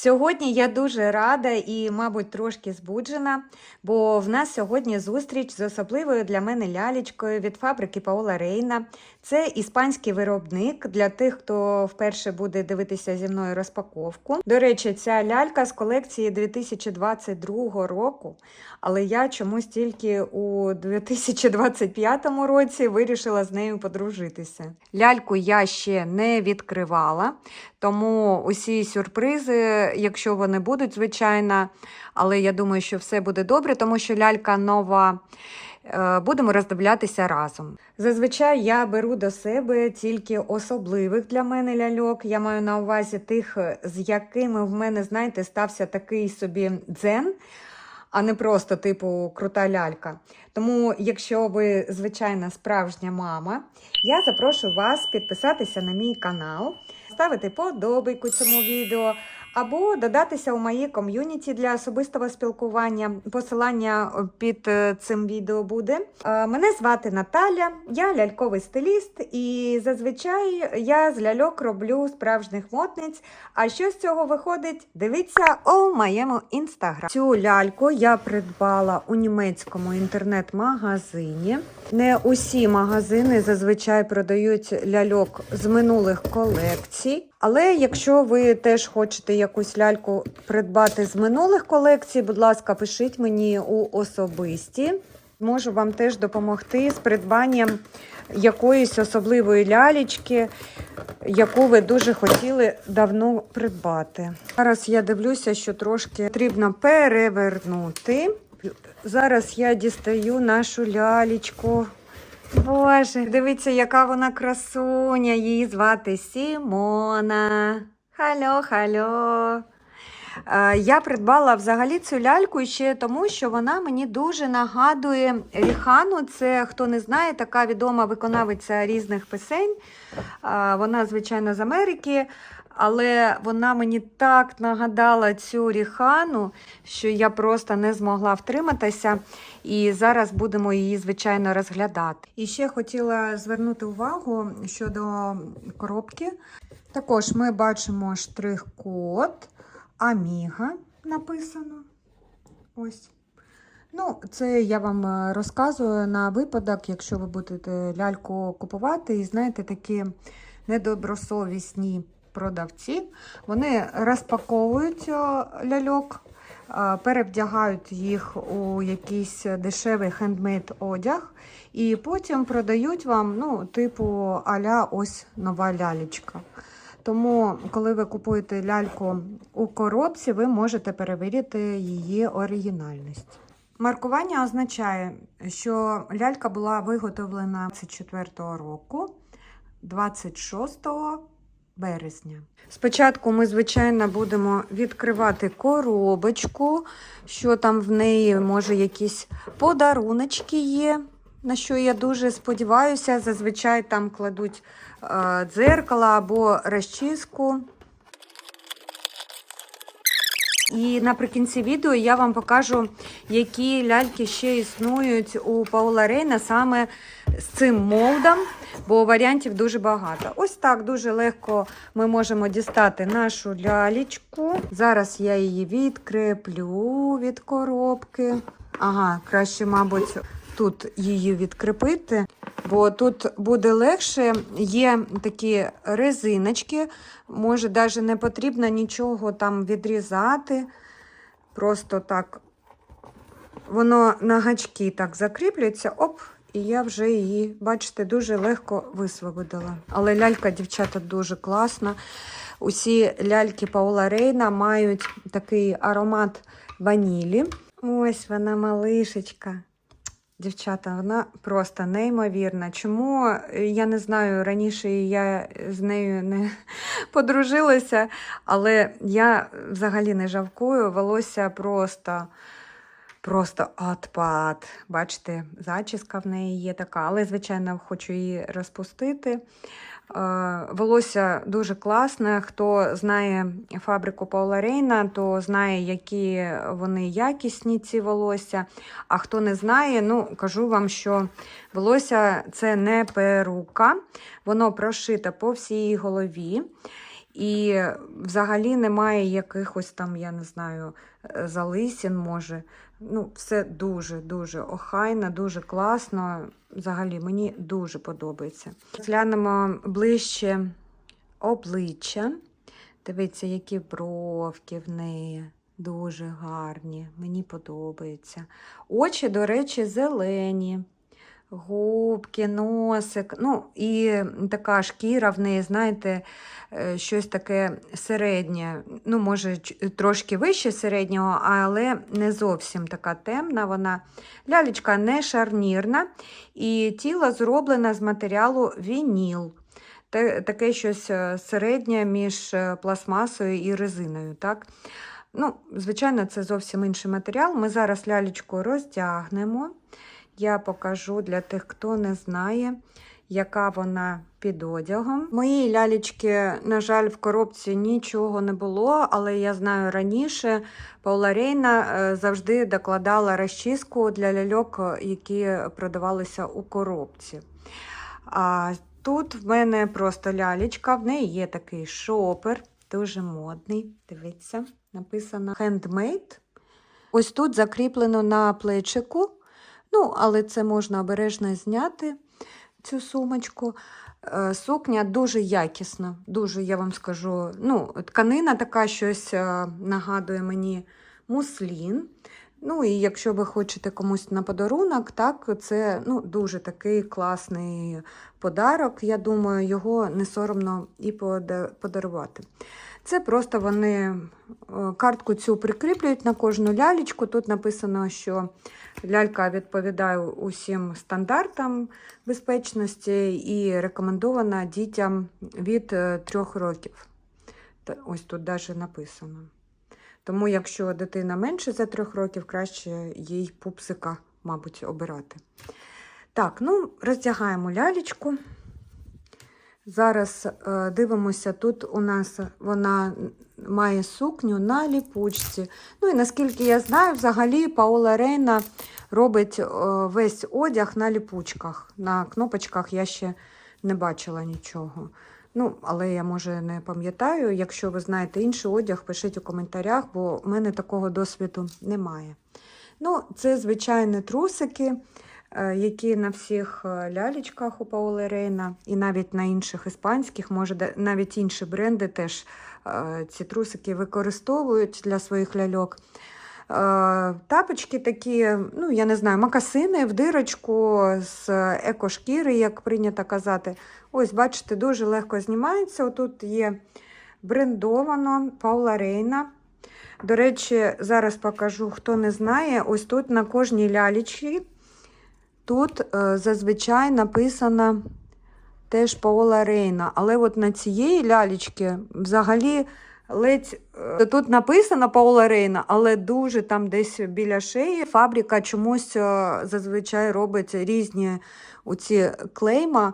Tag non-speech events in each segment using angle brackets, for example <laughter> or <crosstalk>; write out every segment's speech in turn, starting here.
Сьогодні я дуже рада і, мабуть, трошки збуджена, бо в нас сьогодні зустріч з особливою для мене лялечкою від фабрики Паола Рейна. Це іспанський виробник для тих, хто вперше буде дивитися зі мною розпаковку. До речі, ця лялька з колекції 2022 року, але я чомусь тільки у 2025 році вирішила з нею подружитися. Ляльку я ще не відкривала, тому усі сюрпризи, якщо вони будуть, звичайно, але я думаю, що все буде добре, тому що лялька нова. Е, Будемо роздивлятися разом. Зазвичай я беру до себе тільки особливих для мене ляльок. Я маю на увазі тих, з якими в мене, знаєте, стався такий собі дзен, а не просто типу крута лялька. Тому, якщо ви звичайна справжня мама, я запрошую вас підписатися на мій канал, ставити подобайку цьому відео. Або додатися у моїй ком'юніті для особистого спілкування. Посилання під е, цим відео буде. Е, Мене звати Наталя, я ляльковий стиліст, і зазвичай я з ляльок роблю справжніх модниць. А що з цього виходить? Дивіться у моєму інстаграм. Цю ляльку я придбала у німецькому інтернет-магазині. Не усі магазини зазвичай продають ляльок з минулих колекцій. Але якщо ви теж хочете якусь ляльку придбати з минулих колекцій, будь ласка, пишіть мені у особисті. Можу вам теж допомогти з придбанням якоїсь особливої лялечки, яку ви дуже хотіли давно придбати. Зараз я дивлюся, що трошки потрібно перевернути. Зараз я дістаю нашу лялечку. Боже, дивіться, яка вона красуня. Її звати Сімона. Хальо, хальо. Е, Я придбала взагалі цю ляльку ще тому, що вона мені дуже нагадує Ріхану. Це, хто не знає, така відома виконавиця різних пісень. Е, Вона, звичайно, з Америки. Але вона мені так нагадала цю ріхану, що я просто не змогла втриматися. І зараз будемо її, звичайно, розглядати. І ще хотіла звернути увагу щодо коробки. Також ми бачимо штрих-код Аміга написано. Ось. Ну, це я вам розказую на випадок, якщо ви будете ляльку купувати і знаєте, такі недобросовісні продавці. Вони розпаковують е, ляльок, е, перевдягають їх у якийсь дешевий хендмейд одяг, і потім продають вам, ну, типу, аля ось нова лялечка. Тому, коли ви купуєте ляльку у коробці, ви можете перевірити її оригінальність. Маркування означає, що лялька була виготовлена 24 року, 26 березня. Спочатку ми, звичайно, будемо відкривати коробочку, що там в неї, може, якісь подаруночки є, на що я дуже сподіваюся. Зазвичай там кладуть е, дзеркало або розчіску. І наприкінці відео я вам покажу, які ляльки ще існують у Паула Рейна саме з цим молдом, бо варіантів дуже багато. Ось так дуже легко ми можемо дістати нашу лялечку. Зараз я її відкреплю від коробки. Ага, краще, мабуть, тут її відкріпити, бо тут буде легше. Є такі резиночки, може, навіть не потрібно нічого там відрізати. Просто так воно на гачки так закріплюється, оп, і я вже її, бачите, дуже легко висвободила. Але лялька, дівчата, дуже класна. Усі ляльки Паула Рейна мають такий аромат ванілі. Ось вона малишечка. Дівчата, вона просто неймовірна. Чому е, я не знаю, раніше я з нею не <laughs> подружилася, але я взагалі не жалкую, волосся просто. Просто отпад. Бачите, зачіска в неї є така, але, звичайно, хочу її розпустити. Е, Волосся дуже класне. Хто знає фабрику Паула Рейна, то знає, які вони якісні, ці волосся. А хто не знає, ну кажу вам, що волосся це не перука, воно прошите по всій голові. І взагалі немає якихось там, я не знаю, е, залисін, може. Ну, все дуже-дуже охайно, дуже класно. Взагалі, мені дуже подобається. Глянемо ближче обличчя. Дивіться, які бровки в неї. Дуже гарні, мені подобається. Очі, до речі, зелені, губки, носик. Ну, і така шкіра в неї, знаєте, е, щось таке середнє. Ну, може, трошки вище середнього, але не зовсім така темна вона. Лялечка не шарнірна, і тіло зроблене з матеріалу вініл. Таке щось е, середнє між е, пластмасою і резиною. Так? Ну, звичайно, це зовсім інший матеріал. Ми зараз лялечку роздягнемо. Я покажу для тих, хто не знає, яка вона під одягом. Моїй лялечки, на жаль, в коробці нічого не було, але я знаю раніше Паула Рейна е, завжди докладала розчіску для ляльок, е, які продавалися у коробці. А тут в мене просто лялечка, в неї є такий шопер, дуже модний. Дивіться, написано handmade. Ось тут закріплено на плечику. Ну, але це можна обережно зняти, цю сумочку. Е, Сукня дуже якісна, дуже, я вам скажу. Ну, тканина така щось е, нагадує мені муслін. Ну, і якщо ви хочете комусь на подарунок, так, це ну, дуже такий класний подарок. Я думаю, його не соромно і подарувати. Це просто вони е, картку цю прикріплюють на кожну лялечку. Тут написано, що лялька відповідає усім стандартам безпечності і рекомендована дітям від е, трьох років. Ось тут навіть написано. Тому, якщо дитина менше за трьох років, краще їй пупсика, мабуть, обирати. Так, ну, роздягаємо лялечку. Зараз е, дивимося, тут у нас вона має сукню на ліпучці. Ну і наскільки я знаю, взагалі Паола Рейна робить е, весь одяг на ліпучках. На кнопочках я ще не бачила нічого. Ну, але я може не пам'ятаю. Якщо ви знаєте інший одяг, пишіть у коментарях, бо в мене такого досвіду немає. Ну, це звичайні трусики, які на всіх е, лялечках у Паули Рейна, і навіть на інших іспанських, може, навіть інші бренди теж е, ці трусики використовують для своїх ляльок. Е, Тапочки такі, ну я не знаю, макасини в дирочку з екошкіри, як прийнято казати. Ось, бачите, дуже легко знімається. Отут є брендовано Паула Рейна. До речі, зараз покажу, хто не знає. Ось тут на кожній лялічці тут е, зазвичай написано теж Паула Рейна. Але от на цієї лялічки взагалі ледь е, тут написано Паула Рейна, але дуже там десь біля шиї фабрика чомусь е, зазвичай робить різні оці клейма.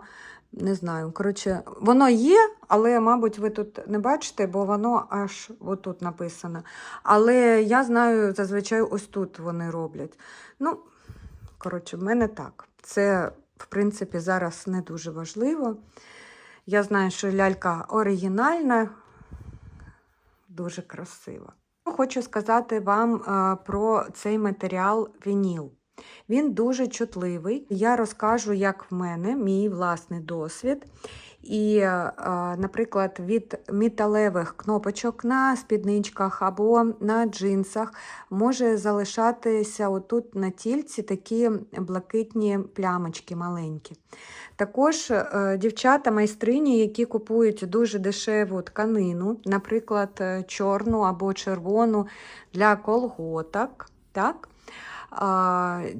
Не знаю, коротше, воно є, але, мабуть, ви тут не бачите, бо воно аж отут написано. Але я знаю, зазвичай ось тут вони роблять. Ну, коротше, в мене так. Це, в принципі, зараз не дуже важливо. Я знаю, що лялька оригінальна, дуже красива. Хочу сказати вам е, про цей матеріал вініл. Він дуже чутливий. Я розкажу, як в мене, мій власний досвід. І, е, наприклад, від металевих кнопочок на спідничках або на джинсах може залишатися отут на тільці такі блакитні плямочки маленькі. Також е, дівчата майстрині, які купують дуже дешеву тканину, наприклад, е, чорну або червону для колготок. Так?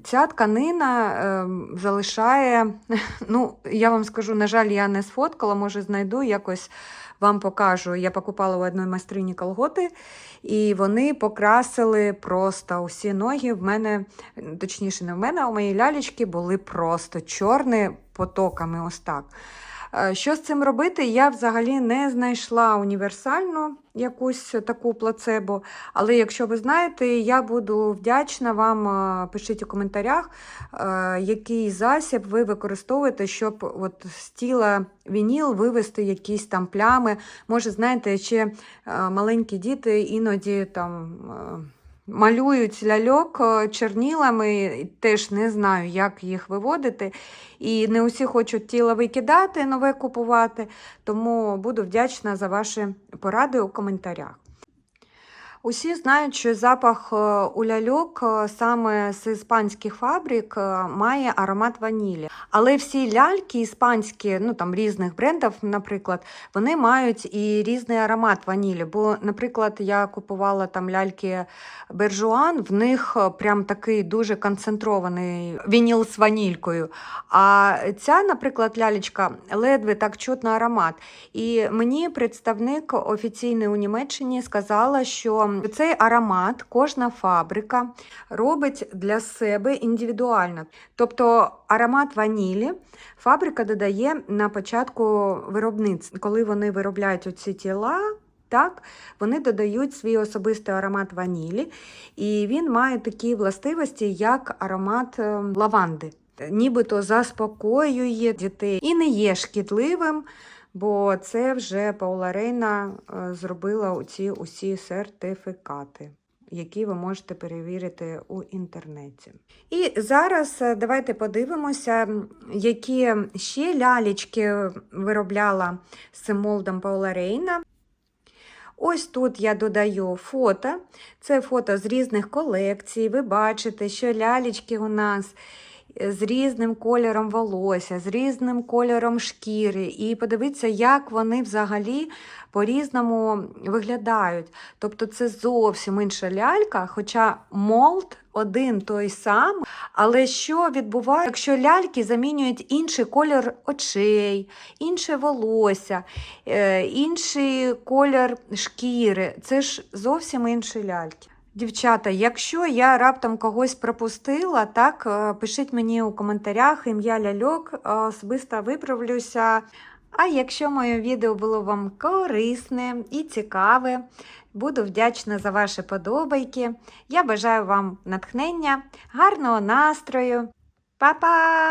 Ця тканина е, залишає, <laughs> ну, я вам скажу, на жаль, я не сфоткала, може знайду, якось вам покажу. Я покупала у одної майстрині колготи, і вони покрасили просто усі ноги. В мене, точніше, не в мене, а у моїй лялечки були просто чорні потоками. ось так. Е, Що з цим робити? Я взагалі не знайшла універсальну якусь таку плацебо. Але якщо ви знаєте, я буду вдячна вам. е, Пишіть у коментарях, е, який засіб ви використовуєте, щоб от з тіла вініл вивести якісь там плями. Може, знаєте, ще маленькі діти іноді там. Малюють ляльок е, чорнілами, теж не знаю, як їх виводити. І не усі хочуть тіло викидати, нове купувати, тому буду вдячна за ваші поради у коментарях. Усі знають, що запах е, у ляльок е, саме з іспанських фабрик е, має аромат ванілі. Але всі ляльки іспанські, ну там різних брендів, наприклад, вони мають і різний аромат ванілі. Бо, наприклад, я купувала там ляльки Бержуан, в них прям такий дуже концентрований вініл з ванількою. А ця, наприклад, лялечка ледве так чутно аромат. І мені представник офіційний у Німеччині сказала, що цей аромат кожна фабрика робить для себе індивідуально. Тобто аромат ванілі фабрика додає на початку виробництва, коли вони виробляють оці тіла. Так, вони додають свій особистий аромат ванілі, і він має такі властивості, як аромат е, лаванди. Нібито заспокоює дітей і не є шкідливим, бо це вже Паула Рейна е, зробила оці усі сертифікати, які ви можете перевірити у інтернеті. І зараз е, давайте подивимося, які ще лялечки виробляла з цим молдом Паула Рейна. Ось тут я додаю фото. Це фото з різних колекцій. Ви бачите, що лялечки у нас з різним кольором волосся, з різним кольором шкіри. І подивіться, як вони взагалі по-різному виглядають. Тобто це зовсім інша лялька, хоча молд один той сам. Але що відбувається, якщо ляльки замінюють інший кольор очей, інше волосся, е, інший колір шкіри? Це ж зовсім інші ляльки. Дівчата, якщо я раптом когось пропустила, так е, пишіть мені у коментарях ім'я ляльок, е, особисто виправлюся. А якщо моє відео було вам корисне і цікаве, буду вдячна за ваші подобайки. Я бажаю вам натхнення, гарного настрою. Па-па!